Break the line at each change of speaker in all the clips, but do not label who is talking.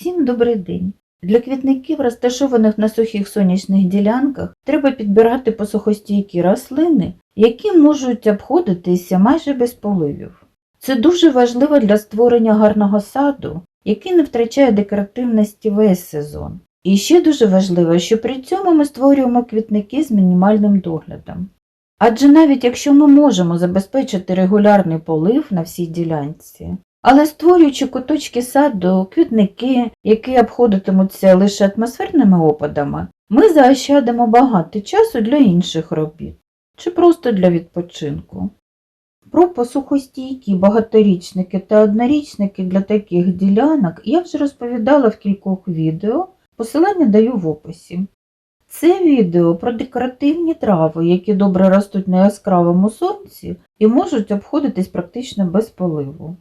Всім добрий день! Для квітників, розташованих на сухих сонячних ділянках, треба підбирати посухостійкі рослини, які можуть обходитися майже без поливів. Це дуже важливо для створення гарного саду, який не втрачає декоративності весь сезон. І ще дуже важливо, що при цьому ми створюємо квітники з мінімальним доглядом. Адже навіть якщо ми можемо забезпечити регулярний полив на всій ділянці, але створюючи куточки саду, квітники, які обходитимуться лише атмосферними опадами, ми заощадимо багато часу для інших робіт чи просто для відпочинку. Про посухостійкі багаторічники та однорічники для таких ділянок я вже розповідала в кількох відео, посилання даю в описі. Це відео про декоративні трави, які добре ростуть на яскравому сонці і можуть обходитись практично без поливу.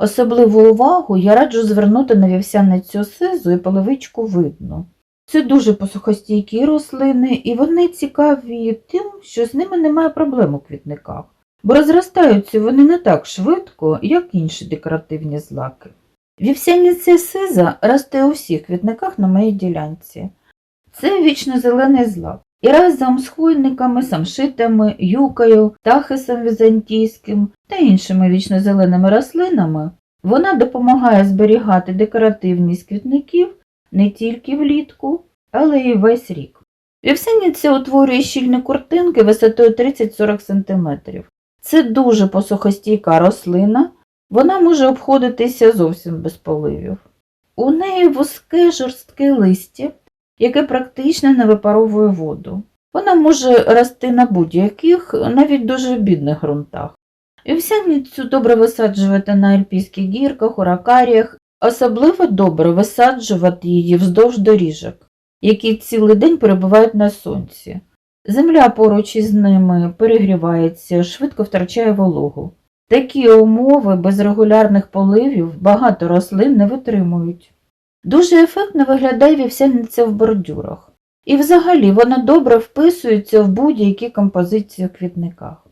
Особливу увагу я раджу звернути на вівсяницю сизу і половичку видно. Це дуже посухостійкі рослини, і вони цікаві тим, що з ними немає проблем у квітниках, бо розростаються вони не так швидко, як інші декоративні злаки. Вівсяниця сиза росте у всіх квітниках на моїй ділянці. Це вічно-зелений злак. І разом з хвойниками, самшитами, юкою, тахисом візантійським та іншими вічно-зеленими рослинами вона допомагає зберігати декоративність квітників не тільки влітку, але й весь рік. Вівсяниця утворює щільні куртинки висотою 30-40 см. Це дуже посухостійка рослина, вона може обходитися зовсім без поливів. У неї вузьке жорстке листя, яке практично не випаровує воду. Вона може рости на будь-яких, навіть дуже бідних ґрунтах. Вівсяницю добре висаджувати на альпійських гірках, уракаріях, особливо добре висаджувати її вздовж доріжок, які цілий день перебувають на сонці. Земля поруч із ними перегрівається, швидко втрачає вологу. Такі умови без регулярних поливів багато рослин не витримують. Дуже ефектно виглядає вівсяниця в бордюрах. І взагалі вона добре вписується в будь-які композиції у квітниках.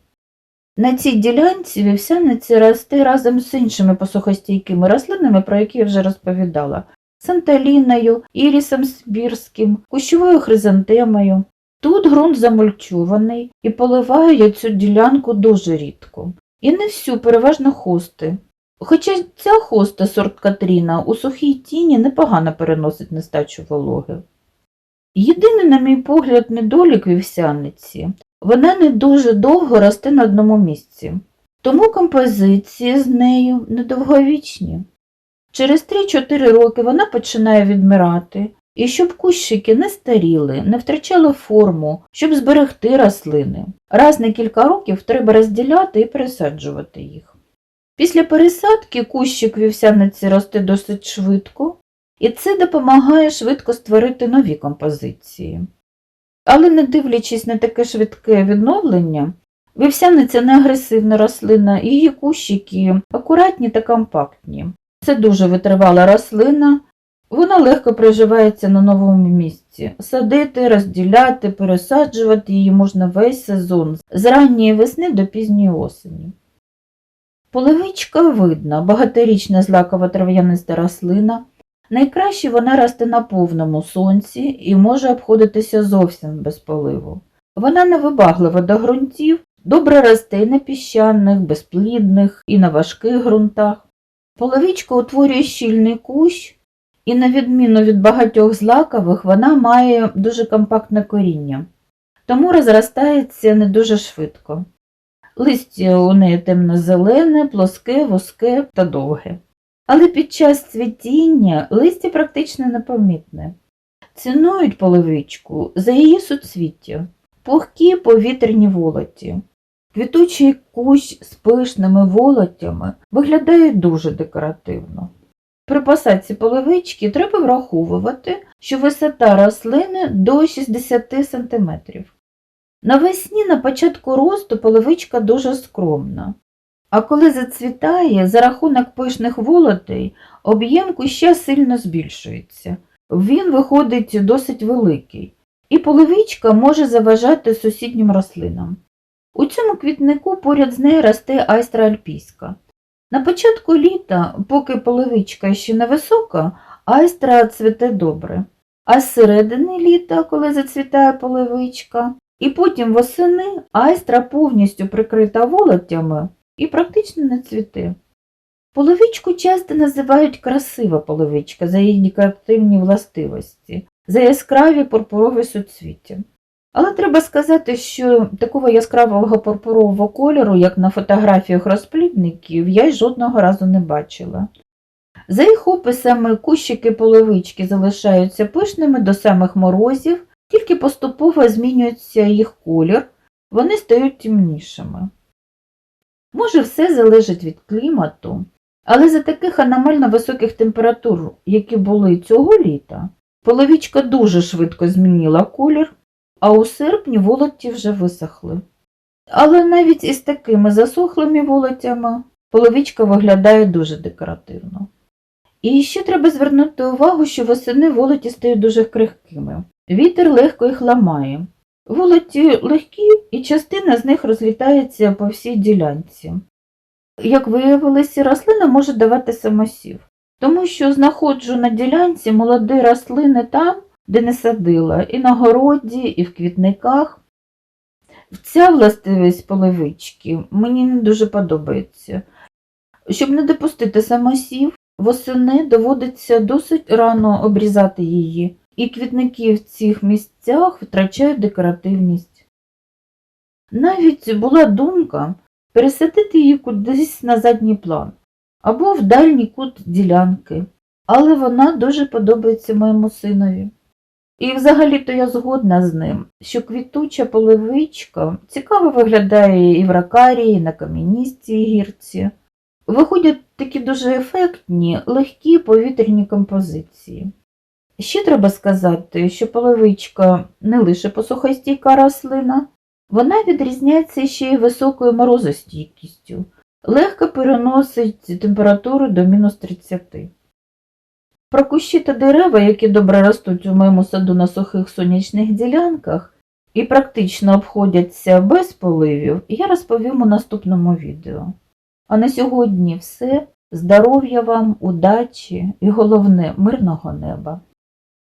На цій ділянці вівсяниця росте разом з іншими посухостійкими рослинами, про які я вже розповідала, санталіною, ірісом сибірським, кущовою хризантемою. Тут ґрунт замульчуваний і поливаю я цю ділянку дуже рідко. І не всю, переважно хости. Хоча ця хоста сорт Катріна у сухій тіні непогано переносить нестачу вологи. Єдиний, на мій погляд, недолік вівсяниці вона не дуже довго росте на одному місці, тому композиції з нею недовговічні. Через 3-4 роки вона починає відмирати, і щоб кущики не старіли, не втрачали форму, щоб зберегти рослини. Раз на кілька років треба розділяти і пересаджувати їх. Після пересадки кущик вівсяниці росте досить швидко, і це допомагає швидко створити нові композиції. Але не дивлячись на таке швидке відновлення, вівсяниця не агресивна рослина, її кущики акуратні та компактні. Це дуже витривала рослина, вона легко приживається на новому місці. Садити, розділяти, пересаджувати її можна весь сезон з ранньої весни до пізньої осені. Половичка видна, багаторічна злакова трав'яниста рослина. Найкраще вона росте на повному сонці і може обходитися зовсім без поливу. Вона невибаглива до ґрунтів, добре росте і на піщаних, безплідних і на важких ґрунтах. Половичка утворює щільний кущ, і, на відміну від багатьох злакових, вона має дуже компактне коріння, тому розростається не дуже швидко. Листя у неї темно-зелене, плоске, вузьке та довге. Але під час цвітіння листя практично непомітне. Цінують половичку за її суцвіття, пухкі повітряні волоті. Квітучий кущ з пишними волоттями виглядає дуже декоративно. При посадці половички треба враховувати, що висота рослини до 60 см. Навесні на початку росту половичка дуже скромна, а коли зацвітає, за рахунок пишних волотей, об'єм куща сильно збільшується. Він виходить досить великий, і половичка може заважати сусіднім рослинам. У цьому квітнику поряд з нею росте айстра альпійська. На початку літа, поки половичка ще невисока, айстра цвіте добре. А з середини літа, коли зацвітає половичка, і потім восени айстра повністю прикрита волоттями і практично не цвіте. Половичку часто називають красива половичка за її декоративні властивості, за яскраві пурпурові суцвіття. Але треба сказати, що такого яскравого пурпурового кольору, як на фотографіях розплідників, я й жодного разу не бачила. За їх описами, кущики половички залишаються пишними до самих морозів, тільки поступово змінюється їх колір, вони стають темнішими. Може, все залежить від клімату, але за таких аномально високих температур, які були цього літа, половичка дуже швидко змінила колір, а у серпні волоті вже висохли. Але навіть із такими засохлими волотями половичка виглядає дуже декоративно. І ще треба звернути увагу, що восени волоті стають дуже крихкими. Вітер легко їх ламає. Волоті легкі, і частина з них розлітається по всій ділянці. Як виявилося, рослина може давати самосів, тому що знаходжу на ділянці молоді рослини там, де не садила, і на городі, і в квітниках. Ця властивість половички мені не дуже подобається. Щоб не допустити самосів, восени доводиться досить рано обрізати її, і квітники в цих місцях втрачають декоративність. Навіть була думка пересадити її кудись на задній план або в дальній кут ділянки, але вона дуже подобається моєму синові. І взагалі-то я згодна з ним, що квітуча половичка цікаво виглядає і в ракарії, і на кам'яністій гірці. Виходять такі дуже ефектні, легкі повітряні композиції. Ще треба сказати, що половичка не лише посухостійка рослина, вона відрізняється ще й високою морозостійкістю, легко переносить температуру до мінус 30. Про кущі та дерева, які добре ростуть у моєму саду на сухих сонячних ділянках і практично обходяться без поливів, я розповім у наступному відео. А на сьогодні все. Здоров'я вам, удачі і головне мирного неба.